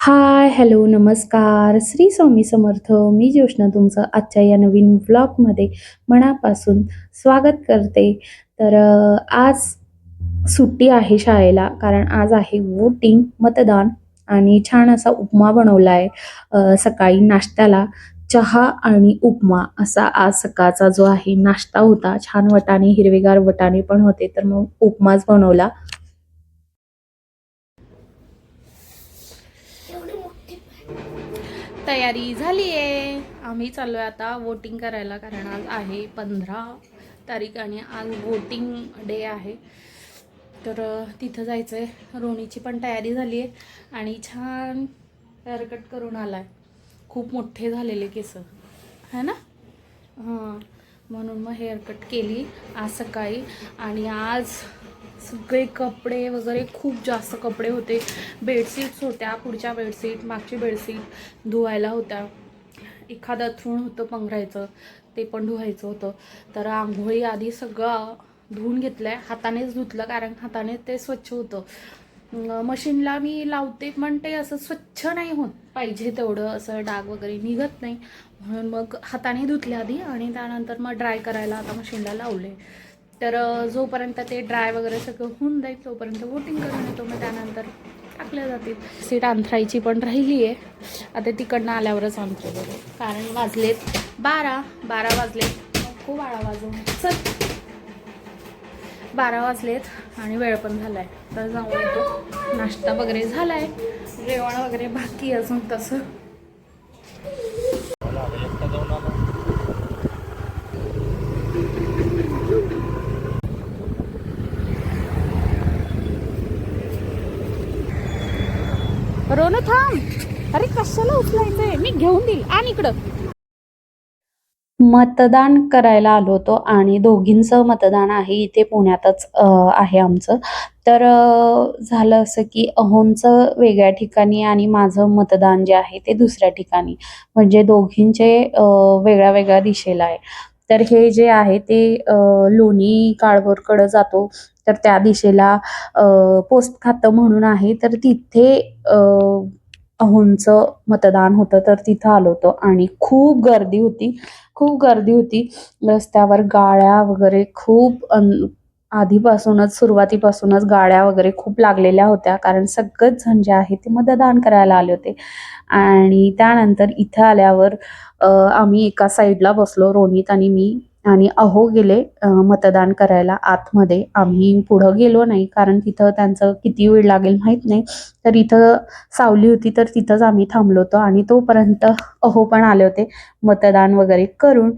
हाय, hello, नमस्कार. श्री स्वामी समर्थ. मी ज्योष्णा तुमचं आजच्या या नवीन व्लॉगमध्ये मनापासून स्वागत करते. तर आज सुट्टी आहे शाळेला कारण आज आहे वोटिंग, मतदान आणि छान असा उपमा बनवला आहे. सकाळी नाश्त्याला चहा आणि उपमा असा आज सकाळचा जो आहे नाश्ता होता. छान वटाणे, हिरवेगार वटाणे पण होते, तर मग उपमाच बनवला. तयारी झाली आहे आम्ही चाललो आहे आता वोटिंग करायला कारण आज आहे पंधरा तारीख आणि आज वोटिंग डे आहे. तर तिथं जायचं आहे रोणीची पण तयारी झाली आहे आणि छान हेअरकट करून आला आहे खूप मोठे झालेले केस. है ना? हां. म्हणून मग हेअरकट केली आज सकाळी आणि आज सगळे कपडे वगैरे खूप जास्त कपडे होते. बेडशीट्स होत्या पुढच्या बेडशीट मागची बेडशीट धुवायला होत्या. एखादं अथरूण होतं पंघरायचं ते पण धुवायचं होतं. तर आंघोळी आधी सगळं धुवून घेतलं आहे हातानेच धुतलं कारण हाताने ते स्वच्छ होतं. मशीनला मी लावते पण ते असं स्वच्छ नाही होत. पाहिजे तेवढं असं डाग वगैरे निघत नाही. म्हणून मग हाताने धुतले आधी आणि त्यानंतर मग ड्राय करायला आता मशीनला लावले तर जोपर्यंत ते ड्राय वगैरे सगळं होऊन जाईल तोपर्यंत वोटिंग करून येतो. मग त्यानंतर टाकल्या जातील. सीट अंथरायची पण राहिली आहे आता तिकडनं आल्यावरच अंथरू कारण वाजलेत बारा. बारा वाजलेत. मग खूप आळा वाजवून. चल. बारा वाजलेत आणि वेळ पण झालाय. तर जाऊन येतो. नाश्ता वगैरे झालाय. जेवण वगैरे बाकी अजून तसं. रोन थांब अरे कशाला उचलायचंय? मी घेऊन देईल. आणि इकडं. मतदान करायला आलो होतो आणि दोघींचं मतदान आहे. इथे पुण्यातच आहे आमचं. तर झालं असं की अहोंचं वेगळ्या ठिकाणी आणि माझं मतदान जे आहे ते दुसऱ्या ठिकाणी. म्हणजे दोघींचे वेगळ्या वेगळ्या दिशेला आहे. तर हे जे आहे ते लोणी काळभोरकडं जातो. तर त्या दिशेला पोस्ट खातं म्हणून आहे. तर तिथे अहोंचं मतदान होतं. तर तिथं आलो होतो आणि खूप गर्दी होती. खूप गर्दी होती. रस्त्यावर गाड्या वगैरे खूप आधीपासूनच सुरुवातीपासूनच गाड्या वगैरे खूप लागलेल्या होत्या. कारण सगळेच जण जे आहे ते मतदान करायला आले होते. आणि त्यानंतर इथं आल्यावर आम्ही एका साईडला बसलो रोनित आणि मी आणि अहो गेले मतदान करायला आतमध्ये. आम्ही पुढं गेलो नाही कारण तिथं त्यांचं किती वेळ लागेल माहीत नाही. तर इथं सावली होती तर तिथंच आम्ही थांबलो होतो आणि तोपर्यंत अहो पण आले होते मतदान वगैरे करून.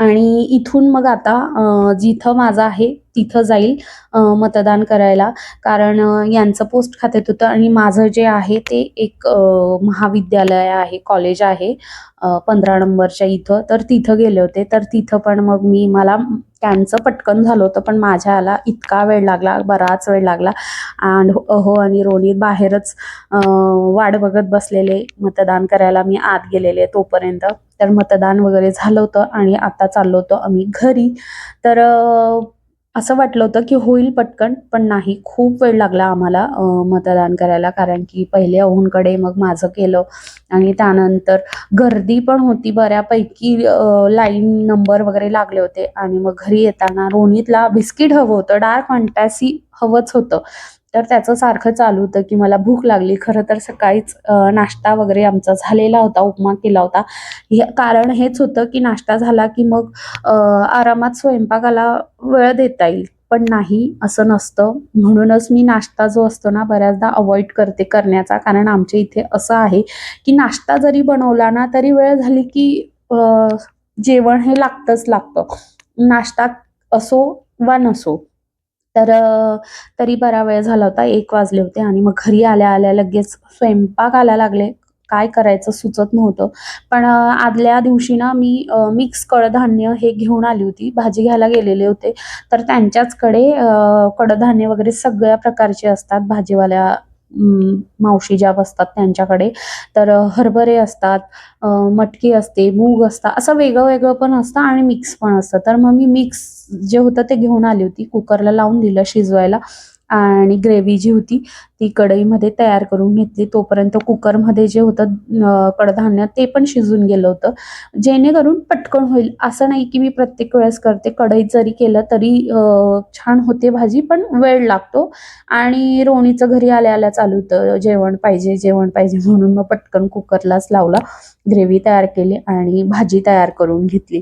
आणि इथून मग आता जिथं माझं आहे तिथं जाईल मतदान करायला. कारण यांचं पोस्ट खात्यात होतं आणि माझं जे आहे ते एक महाविद्यालय आहे कॉलेज आहे पंधरा नंबरच्या इथं. तर तिथं गेले होते. तर तिथं पण मग मी मला त्यांचं पटकन झालं होतं पण माझ्याला इतका वेळ लागला बराच वेळ लागला. आणि अहो आणि रोनीत बाहेरच वाट बघत बसलेले मतदान करायला मी आत गेलेले तोपर्यंत. तर मतदान वगैरे झालं होतं आणि आता चाललो होतो आम्ही घरी. तर असं वाटलं होतं की होईल पटकन पण नाही. खूप वेळ लागला आम्हाला मतदान करायला कारण की पहिले अहूनकडे मग माझं केलं. आणि त्यानंतर गर्दी पण होती बऱ्यापैकी लाईन नंबर वगैरे लागले होते. आणि मग घरी येताना रोनीतला बिस्किट हवं होतं डार्क फंटॅसी हवंच होतं. तर त्याचं सारखं चालू होतं की मला भूक लागली. खरं तर सकाळीच नाश्ता वगैरे आमचा झालेला होता उपमा केला होता. हे कारण हेच होतं की नाश्ता झाला की मग आरामात स्वयंपाकाला वेळ देता येईल. पण नाही असं नसतं. म्हणूनच मी नाश्ता जो असतो ना बऱ्याचदा अवॉइड करते करण्याचा. कारण आमच्या इथे असं आहे की नाश्ता जरी बनवला ना तरी वेळ झाली की जेवण हे लागतंच लागतं. नाश्ता असो वा नसो. तर तरी बरा वेळ झाला होता. एक वाजले होते आणि मग घरी आल्या आल्या लगेच स्वयंपाक आला लागले. काय करायचं सुचत नव्हतं. पण आदल्या दिवशी ना मी मिक्स कडधान्य हे घेऊन आली होती. भाजी घ्यायला गेलेले होते. तर त्यांच्याचकडे कडधान्य वगैरे सगळ्या प्रकारचे असतात. भाजीवाल्या मावशी ज्या बसतात त्यांच्याकडे तर हरभरे असतात मटकी असते मूग असतात असं वेगळं वेगळं पण असतं आणि मिक्स पण असतं. तर मग मी मिक्स जे होतं ते घेऊन आली होती कुकरला लावून दिलं शिजवायला. आणि ग्रेव्ही जी होती ती कढईमध्ये तयार करून घेतली. तोपर्यंत कुकरमध्ये जे होतं कडधान्य ते पण शिजून गेलं होतं. जेणेकरून पटकन होईल. असं नाही की मी प्रत्येक वेळेस करते. कढईत जरी केलं तरी छान होते भाजी पण वेळ लागतो. आणि रोणीचं घरी आल्या आल्या चालू होतं. जेवण पाहिजे जेवण पाहिजे म्हणून मग पटकन कुकरलाच लावला. ग्रेव्ही तयार केली आणि भाजी तयार करून घेतली.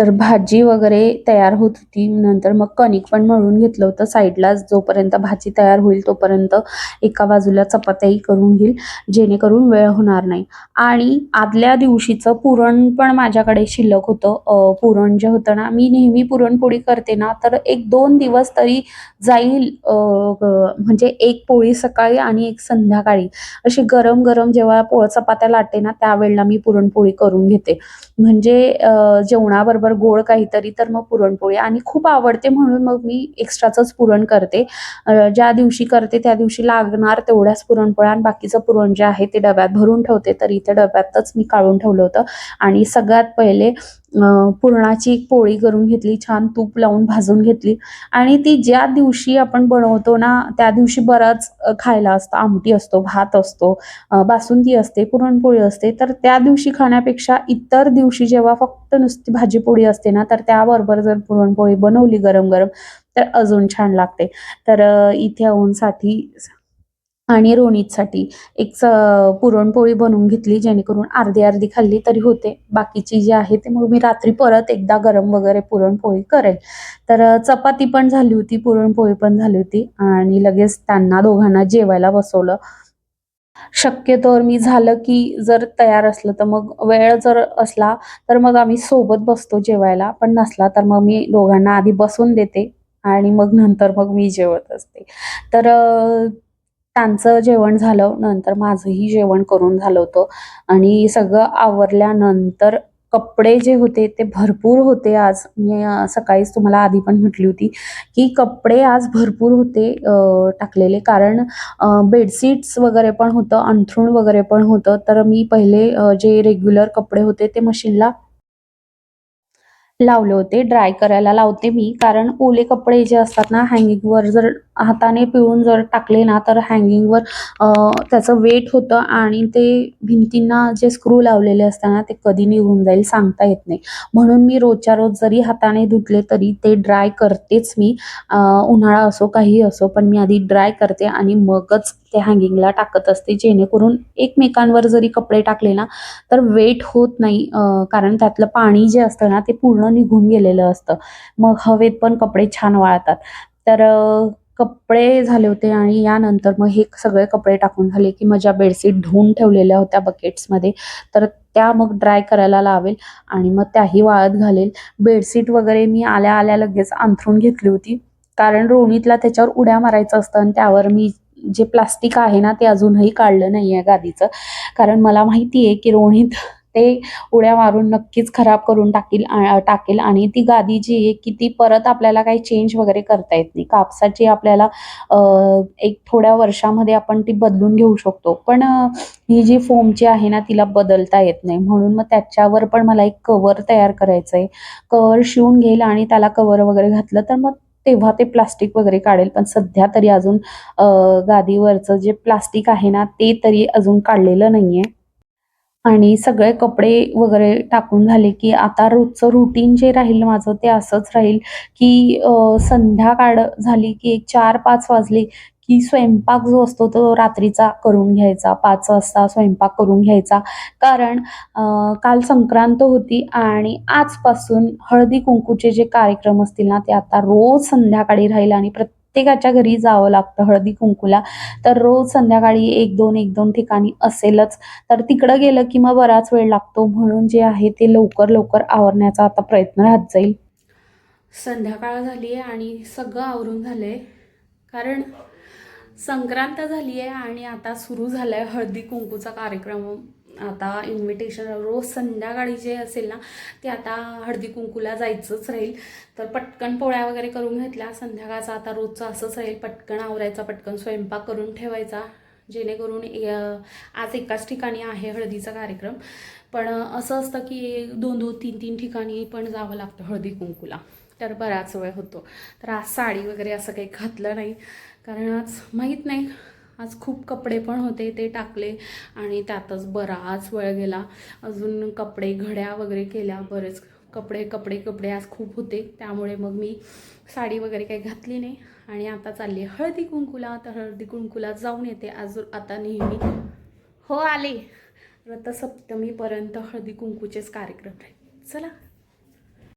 तर भाजी वगैरे तयार होत होती. नंतर मग कणिक पण मळून घेतलं होतं साईडला जोपर्यंत भाजी तयार होईल तोपर्यंत एका बाजूला चपात्याही करून घेईल जेणेकरून वेळ होणार नाही. आणि आदल्या दिवशीचं पुरण पण माझ्याकडे शिल्लक होतं. पुरण जे होतं ना मी नेहमी पुरणपोळी करते ना तर एक दोन दिवस तरी जाईल म्हणजे एक पोळी सकाळी आणि एक संध्याकाळी. अशी गरम गरम जेव्हा पोळ चपात्या लाटते ना त्यावेळेला मी पुरणपोळी करून घेते. म्हणजे जेवणाबरोबर जेवणाबरोबर गोड काहीतरी तर मग पुरणपोळी. आणि खूप आवडते म्हणून मग मी एक्स्ट्राचंच पुरण करते. ज्या दिवशी करते त्या दिवशी लागणार तेवढ्याच पुरणपोळ्या आणि बाकीचं पुरण जे आहे ते डब्यात भरून ठेवते. तर इथे डब्यातच मी काढून ठेवलं होतं. आणि सगळ्यात पहिले पुरणाची एक पोळी करून घेतली छान तूप लावून भाजून घेतली. आणि ती ज्या दिवशी आपण बनवतो ना त्या दिवशी बराच खायला असतं. आमटी असतो भात असतो बासुंदी असते पुरणपोळी असते. तर त्या दिवशी खाण्यापेक्षा इतर दिवशी जेव्हा फक्त नुसती भाजीपोळी असते ना तर त्याबरोबर जर पुरणपोळी बनवली गरम गरम तर अजून छान लागते. तर इथे ऊनसाठी आणि रोणीतसाठी एक पुरणपोळी बनवून घेतली जेणेकरून अर्धी अर्धी खाल्ली तरी होते. बाकीची जी आहे ते मग मी रात्री परत एकदा गरम वगैरे पुरणपोळी करेल. तर चपाती पण झाली होती पुरणपोळी पण झाली होती आणि लगेच त्यांना दोघांना जेवायला बसवलं. शक्यतोवर मी झालं की जर तयार असलं तर मग वेळ जर असला तर मग आम्ही सोबत बसतो जेवायला. पण नसला तर मग मी दोघांना आधी बसवून देते आणि मग नंतर मग मी जेवत असते. तर त्यांचं जेवण झालं नंतर माझंही जेवण करून झालं होतं. आणि सगळं आवरल्यानंतर कपडे जे होते ते भरपूर होते आज. मी सकाळीच तुम्हाला आधी पण म्हटली होती की कपडे आज भरपूर होते टाकलेले. कारण बेडशीट्स वगैरे पण होतं अंथरूण वगैरे पण होतं. तर मी पहिले जे रेग्युलर कपडे होते ते मशीनला लावले होते. ड्राय करायला लावते मी. कारण ओले कपडे जे असतात ना हँगिंगवर जर हाताने पिळून जर टाकले ना तर हँगिंगवर त्याचं वेट होतं आणि ते भिंतींना जे स्क्रू लावलेले असताना ते कधी निघून जाईल सांगता येत नाही. म्हणून मी रोजच्या रोज जरी हाताने धुतले तरी ते ड्राय करतेच मी. उन्हाळा असो काही असो पण मी आधी ड्राय करते आणि मगच ते हँगिंगला टाकत असते. जेणेकरून एकमेकांवर जरी कपडे टाकले ना तर वेट होत नाही. कारण त्यातलं पाणी जे असतं ना ते पूर्ण निघून गेलेलं असतं. मग हवेत पण कपडे छान वाळतात. तर कपडे झाले होते आणि यानंतर मग हे सगळे कपडे टाकून झाले की माझ्या बेडशीट धुवून ठेवलेल्या होत्या बकेट्समध्ये तर त्या मग ड्राय करायला लावेल आणि मग त्याही वाळत घालेल. बेडशीट वगैरे मी आल्या आल्या लगेच अंथरून घेतली होती. कारण रोणीतला त्याच्यावर उड्या मारायचं असतं आणि त्यावर मी जे प्लास्टिक आहे ना ते अजूनही काढलं नाही आहे गादीचं. कारण मला माहिती आहे की रोणीत ते उड्या मारून नक्कीच खराब करून टाकील टाकेल. आणि ती गादी जी आहे की ती परत आपल्याला काही चेंज वगैरे करता येत नाही. कापसाची आपल्याला एक थोड्या वर्षामध्ये आपण ती बदलून घेऊ शकतो. पण ही जी फोमची आहे ना तिला बदलता येत नाही. म्हणून मग त्याच्यावर पण मला एक कवर तयार करायचं आहे कवर शिवून घेईल आणि त्याला कवर वगैरे घातलं तर मग तेव्हा ते प्लास्टिक वगैरे काढेल. पण सध्या तरी अजून गादीवरचं जे प्लास्टिक आहे ना ते तरी अजून काढलेलं नाहीये. आणि सगळे कपडे वगैरे टाकून झाले की आता रोजचं रुटीन जे राहील माझं ते असंच राहील की संध्याकाळ झाली की एक चार पाच वाजले की स्वयंपाक जो असतो तो रात्रीचा करून घ्यायचा पाच वाजता स्वयंपाक करून घ्यायचा. कारण काल संक्रांत होती आणि आजपासून हळदी कुंकूचे जे कार्यक्रम असतील ना ते आता रोज संध्याकाळी राहील आणि प्रत्येक प्रत्येकाच्या घरी जावं लागतं हळदी कुंकूला. तर रोज संध्याकाळी एक दोन एक दोन ठिकाणी असेलच. तर तिकडं गेलं की मग बराच वेळ लागतो. म्हणून जे आहे ते लवकर लवकर आवरण्याचा आता प्रयत्न राहत जाईल. संध्याकाळ झाली आहे आणि सगळं आवरून झालंय. कारण संक्रांत झाली आहे आणि आता सुरू झालं आहे हळदी कुंकूचा कार्यक्रम. आता इन्व्हिटेशन रोज संध्याकाळी जे असेल ना ते आता हळदी कुंकूला जायचंच राहील. तर पटकन पोळ्या वगैरे करून घेतल्या. संध्याकाळचा आता रोजचं असंच राहील. पटकन आवरायचा पटकन स्वयंपाक करून ठेवायचा. जेणेकरून आज एकाच ठिकाणी आहे हळदीचा कार्यक्रम. पण असं असतं की दोन दोन तीन तीन ठिकाणी पण जावं लागतं हळदी कुंकूला. तर बराच वेळ होतो. तर आज साडी वगैरे असं काही घातलं नाही. कारण आज माहीत नाही. आज खूप कपडे पण होते ते टाकले आणि त्यातच बराच वेळ गेला. अजून कपडे घड्या वगैरे केल्या बरेच कपडे कपडे कपडे आज खूप होते. त्यामुळे मग मी साडी वगैरे काही घातली नाही. आणि आता चालली आहे हळदी कुंकूला. तर हळदी कुंकूला जाऊन येते. आज आता नेहमी हो आले. रथसप्तमीपर्यंत हळदी कुंकूचेच कार्यक्रम राहील चला.